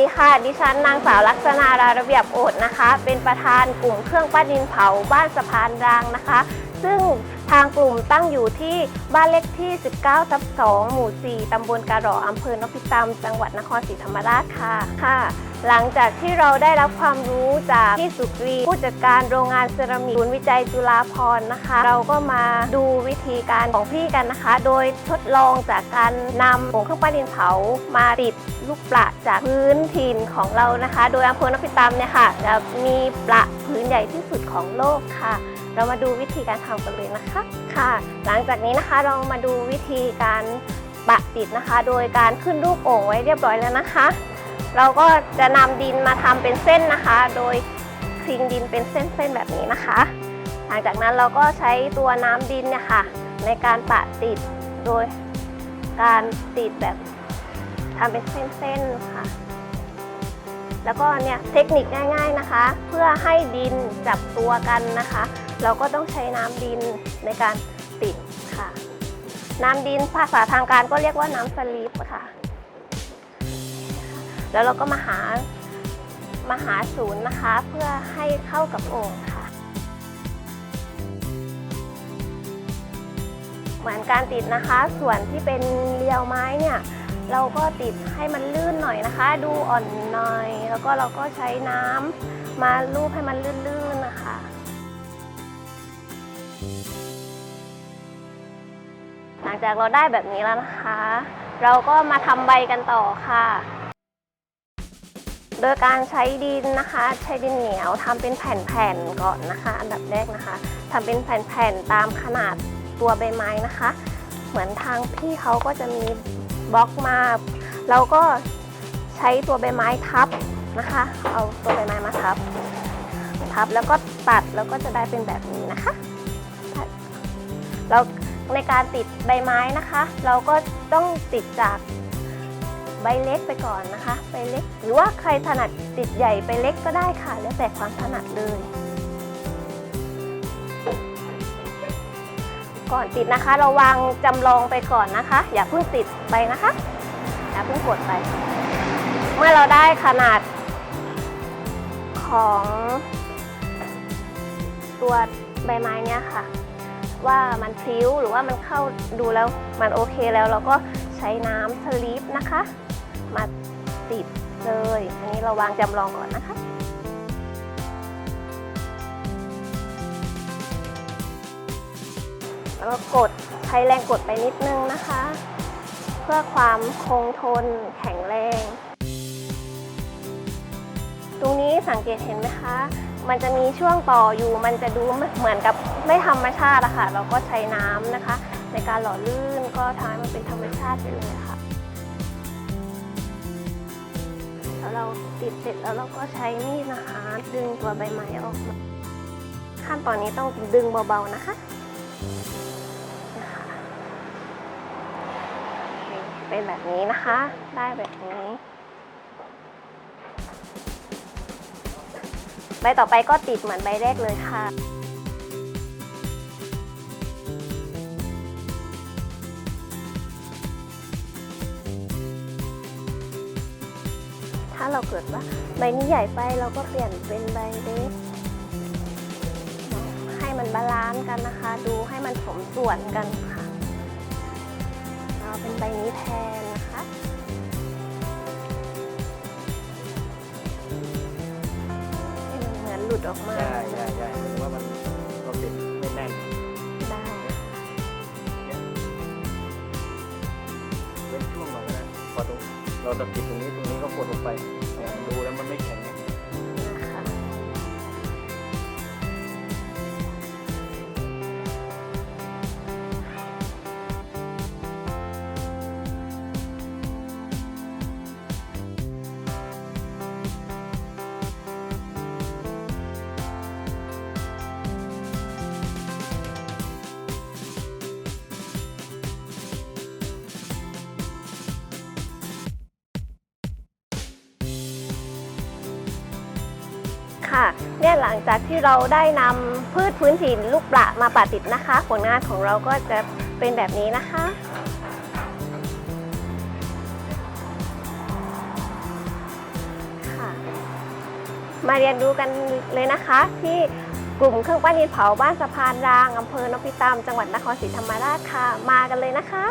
ดีค่ะ ดิฉันนางสาวลักษณาราระเบียบโอดนะคะ เป็นประธานกลุ่มเครื่องปั้นดินเผาบ้านสะพานรางนะคะ ซึ่งทางกลุ่มตั้งอยู่ที่บ้านเลขที่ 19ทับ2หมู่ 4 ตำบลการหลออำเภอนพิตามจังหวัดนครศรีธรรมราชค่ะค่ะ หลังจากที่เราได้รับความรู้จากพี่สุกรี ผู้จัดการโรงงานเซรามิกศูนย์วิจัยจุฬาภรนะคะ เราก็มาดูวิธีการของพี่กันนะคะ โดยทดลองจากการนำผงเครื่องปั้นดินเผามาติดลูกปละจากพื้นถิ่นของเรานะคะ โดยอำเภอนพิตามเนี่ยค่ะจะมีปละพื้นใหญ่ที่สุดของโลกค่ะ เรามาดูวิธีการทำกันเลยนะคะค่ะ หลังจากนี้นะคะเรามาดูวิธีการปะติดนะคะ โดยการขึ้นรูปโอ่งไว้เรียบร้อยแล้วนะคะ เราก็จะนำดินมาทำเป็นเส้นนะคะ โดยคลิงดินเป็นเส้นๆแบบนี้นะคะ หลังจากนั้นเราก็ใช้ตัวน้ำดินเนี่ยค่ะ ในการปะติดโดยการติดแบบทำเป็นเส้นๆค่ะ แล้วก็เนี่ยเทคนิคง่าย ๆนะคะ เพื่อให้ดินจับตัวกันนะคะ เราก็ต้องใช้น้ำดินในการติดค่ะ น้ำดินภาษาทางการก็เรียกว่าน้ำสลีปค่ะ แล้วเราก็มาหามาหาศูนย์นะคะเพื่อให้เข้ากับโอ่งค่ะ เหมือนการติดนะคะ ส่วนที่เป็นเรียวไม้เนี่ยเราก็ติดให้มันลื่นหน่อยนะคะ ดูอ่อนหน่อย แล้วก็เราก็ใช้น้ำมาลูบให้มันลื่นๆนะคะ ลังจากเราได้แบบนี้แล้วนะคะ เราก็มาทำใบกันต่อค่ะ โดยการใช้ดินนะคะ ใช้ดินเหนียวทำเป็นแผ่นๆก่อนนะคะ อันดับแรกนะคะทำเป็นแผ่นๆตามขนาดตัวใบไม้นะคะ เหมือนทางพี่เขาก็จะมีบล็อกมา เราก็ใช้ตัวใบไม้ทับนะคะ เอาตัวใบไม้มาทับ ทับแล้วก็ตัดแล้วก็จะได้เป็นแบบนี้นะคะแล้ว ในการติดใบไม้นะคะ เราก็ต้องติดจากใบเล็กไปก่อนนะคะใบเล็ก หรือว่าใครถนัดติดใหญ่ไปเล็กก็ได้ค่ะ แล้วแต่ความถนัดเลย ก่อนติดนะคะ เราวางจำลองไปก่อนนะคะ อย่าเพิ่งติดไปนะคะอย่าเพิ่งกดไป เมื่อเราได้ขนาดของตัวใบไม้เนี่ยค่ะ ว่ามันพลิ้วหรือว่ามันเข้าดูแล้วมันโอเคแล้วเราก็ใช้น้ำสลีปนะคะ มาติดเลย อันนี้เราวางจำลองก่อนนะคะแล้วก็กดใช้แรงกดไปนิดนึงนะคะ เพื่อความคงทนแข็งแรง ตรงนี้สังเกตเห็นไหมคะ มันจะมีช่วงต่ออยู่มันจะดูเหมือนกับไม่ธรรมชาติอะค่ะ เราก็ใช้น้ำนะคะ ในการหล่อลื่นก็ทำให้มันเป็นธรรมชาติไปเลยค่ะแล้วเราติดเสร็จแล้วเราก็ใช้มีดนะคะ ดึงตัวใบไม้ออกมาขั้นตอนนี้ต้องดึงเบาๆนะคะนะคะเป็นแบบนี้นะคะ ได้แบบนี้ ใบต่อไปก็ติดเหมือนใบแรกเลยค่ะ ถ้าเราเกิดว่าใบนี้ใหญ่ไปเราก็เปลี่ยนเป็นใบเล็กให้มันบาลานซ์กันนะคะ ดูให้มันสมส่วนกันค่ะ เอาเป็นใบนี้แทน ดออกมาใช่ใช่ใช่หมายถึงว่ามันเราติดไม่แน่นได้เว้นช่วงหน่อยก็ได้พอตรงเราจะติดตรงนี้ตรงนี้ก็กดลงไปเนี่ยดูแล้ว ค่ะ เนี่ยหลังจากที่เราได้นำพืชพื้นถิ่นลูกปละมาปะติดนะคะ ผลงานของเราก็จะเป็นแบบนี้นะคะมาเรียนรู้กันเลยนะคะที่กลุ่มเครื่องปั้นดินเผาบ้านสะพานรางอำเภอนพิตามจังหวัดนครศรีธรรมราชค่ะ มากันเลยนะคะ